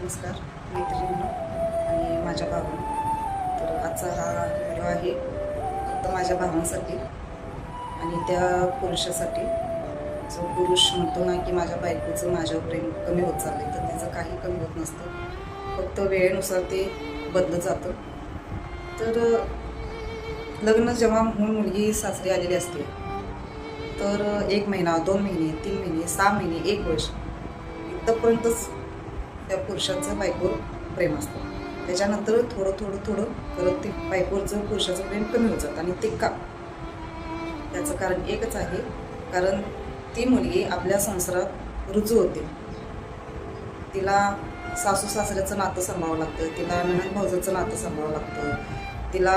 नमस्कार मैत्रिणींनो आणि माझ्या भावांनो. तर आजचा हा व्हिडिओ आहे फक्त माझ्या भावांसाठी आणि त्या पुरुषासाठी. जो पुरुष म्हणतो ना की माझ्या बायकोचं माझ्यावर प्रेम कमी होत चाललं आहे तर त्याचं काही कमी होत नसतं. फक्त वेळेनुसार ते बदलत जातं. तर लग्न जेव्हा होऊन मुलगी सासरी आलेली असते तर एक महिना दोन महिने तीन महिने सहा महिने एक वर्ष इथपर्यंतच त्या पुरुषाचं बायकोवर प्रेम असतं. त्याच्यानंतर थोडं थोडं थोडं करत ते बायकोवरचं पुरुषाचं प्रेम कमी होत जातं आणि ते का? त्याचं कारण एकच आहे कारण ती मुलगी आपल्या संसारात रुजू होते. तिला सासू सासऱ्याचं नातं सांभाळावं लागतं तिला ननंद भाऊजाचं नातं सांभाळावं लागतं तिला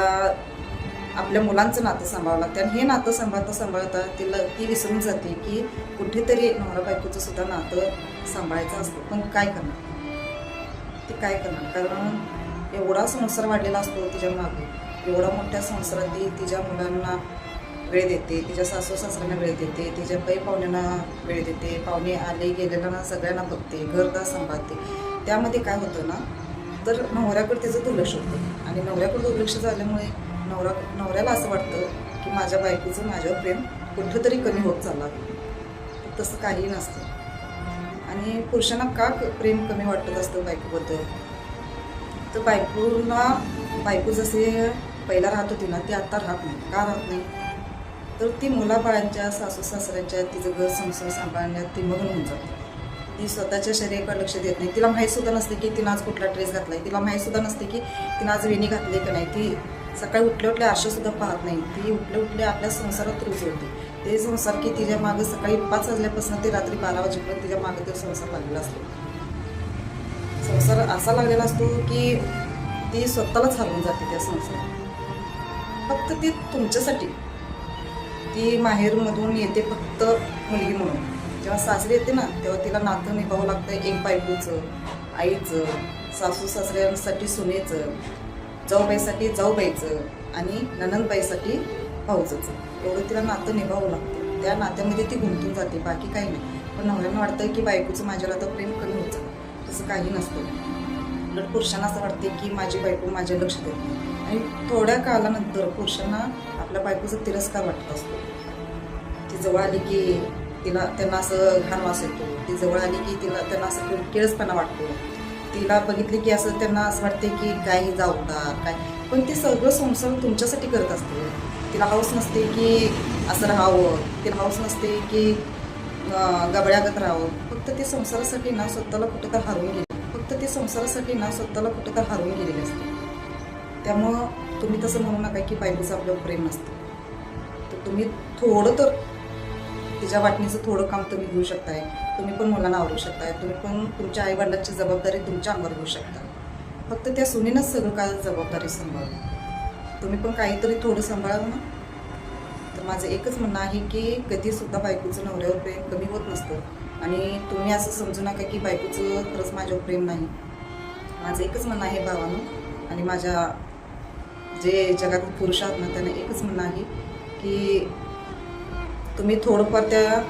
आपल्या मुलांचं नातं सांभाळावं लागतं आणि हे नातं सांभाळता सांभाळता तिला ती विसरून जाते की कुठेतरी नवरा बायकोचं सुद्धा नातं सांभाळायचं असतं. पण काय करणार? ते काय करणार? कारण एवढा संसार वाढलेला असतो तिच्यामागे. एवढा मोठ्या संसारात ती तिच्या मुलांना वेळ देते तिच्या सासू सासऱ्यांना वेळ देते तिच्या पै पाहुण्यांना वेळ देते पाहुणे आले गेलेल्यांना सगळ्यांना बघते घरदार सांभाळते. त्यामध्ये काय होतं ना तर नवऱ्याकडे त्याचं दुर्लक्ष होतं. आणि नवऱ्याकडे दुर्लक्ष झाल्यामुळे नवरा नवऱ्याला असं वाटतं की माझ्या बायकोचं माझ्यावर प्रेम कुठंतरी कमी होत चाललं तसं काही नसतं. आणि पुरुषांना का प्रेम कमी वाटत असतं बायकोबद्दल? तर बायकोला बायको जसे पहिला राहत होती ना ती आत्ता राहत नाही. का राहत नाही? तर ती मुलाबाळांच्या सासू सासऱ्यांच्या तिचं घर संसार सांभाळण्यात ती मग्न होऊन जाते. ती स्वतःच्या शरीराकडे लक्ष देत नाही. तिला माहीतसुद्धा नसते की तिनं आज कुठला ड्रेस आहे तिला माहीतसुद्धा नसते की तिनं आज वेणी घातली का नाही. ती सकाळी उठल्या उठल्या आशा सुद्धा पाहत नाही. ती उठल्या उठल्या आपल्या संसारात रुजवते होते. ते संसार की तिच्यामागे सकाळी पाच वाजल्यापासून ते रात्री बारा वाजेपर्यंत तिच्यामागे तो संसार लागलेला असतो. संसार असा लागलेला असतो की ती स्वतःलाच हरवून जाते त्या संसारात. फक्त ती तुमच्यासाठी. ती माहेरमधून येते फक्त मुलगी म्हणून. जेव्हा सासरी येते ना तेव्हा तिला नातं निभावं लागतं एक बायकोचं आईचं सासू सासऱ्यांसाठी सुनेचं. जाऊबाईसाठी जाऊबाईचं आणि ननंदबाईसाठी भाऊचं एवढं तिला नातं निभावं लागतं. त्या नात्यामध्ये ती गुंतून जाते बाकी काही नाही. पण नवऱ्यांना वाटतं की बायकोचं माझ्यावर आता प्रेम कमी होतं. तसं काही नसतं. उलट पुरुषांना असं वाटते की माझी बायको माझ्या लक्ष देत नाही. आणि थोड्या कालानंतर पुरुषांना आपल्या बायकोचा तिरस्कार वाटत असतो. ती जवळ आली की तिला त्यांना असं घाण वास येतो. ती जवळ आली की तिला त्यांना असं किळसपणा वाटतो. तिला बघितली की असं त्यांना असं वाटते की काय जावतात काय? पण ते सगळं संसार तुमच्यासाठी करत असते. तिला हाऊस नसते की असं राहावं तिला हाऊस नसते की गबड्यागत राहावं. फक्त ते संसारासाठी ना स्वतःला कुठं तर हरवून गेले. फक्त ते संसारासाठी ना स्वतःला कुठं तर हरवून गेलेले असते. त्यामुळं तुम्ही तसं म्हणू नका की बायकोचं आपलं प्रेम नसतं. तर तुम्ही थोडं तर तिच्या वाटणीचं थोडं काम तुम्ही घेऊ शकताय. तुम्ही पण मुलांना आवरू शकताय. तुम्ही पण तुमच्या आईवडिलांची जबाबदारी तुमच्या अंगावर घेऊ शकता. फक्त त्या सुनेनंच सगळं काय जबाबदारी सांभाळू. तुम्ही पण काहीतरी थोडं सांभाळाल ना तर माझं एकच म्हणणं आहे की कधीसुद्धा बायकोचं नवऱ्यावर प्रेम कमी होत नसतं. आणि तुम्ही असं समजू नका की बायकोचं खरंच माझ्यावर प्रेम नाही. माझं एकच म्हणणं आहे भावानं. आणि माझ्या जे जगातील पुरुष आहेत ना त्यांना एकच म्हणणं आहे की तुम्ही थोडंफार त्या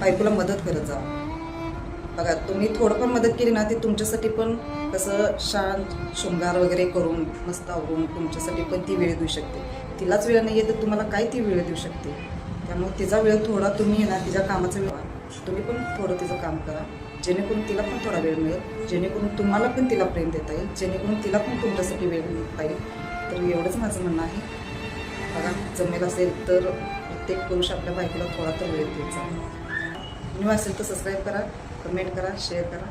बायकोला मदत करत जा. बघा तुम्ही थोडंफार मदत केली ना ती तुमच्यासाठी पण कसं शांत शृंगार वगैरे करून मस्त आवरून तुमच्यासाठी पण ती वेळ देऊ शकते. तिलाच वेळ नाही आहे तर तुम्हाला काय ती वेळ देऊ शकते? त्यामुळे तिचा वेळ थोडा तुम्ही आहे ना तिच्या कामाचा वेळ तुम्ही पण थोडं तिचं काम करा. जेणेकरून तिला पण थोडा वेळ मिळेल. जेणेकरून तुम्हाला पण तिला प्रेम देता येईल. जेणेकरून तिला पण तुमच्यासाठी वेळ मिळता येईल तर एवढंच माझं म्हणणं आहे. कारण जमेल असेल तर प्रत्येक पुरुष आपल्या बायकोला थोडा तर वेळ द्यायचा. न्यू असेल तर सबस्क्राईब करा कमेंट करा शेअर करा.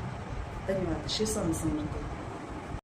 धन्यवाद. श्री स्वामी समर्थ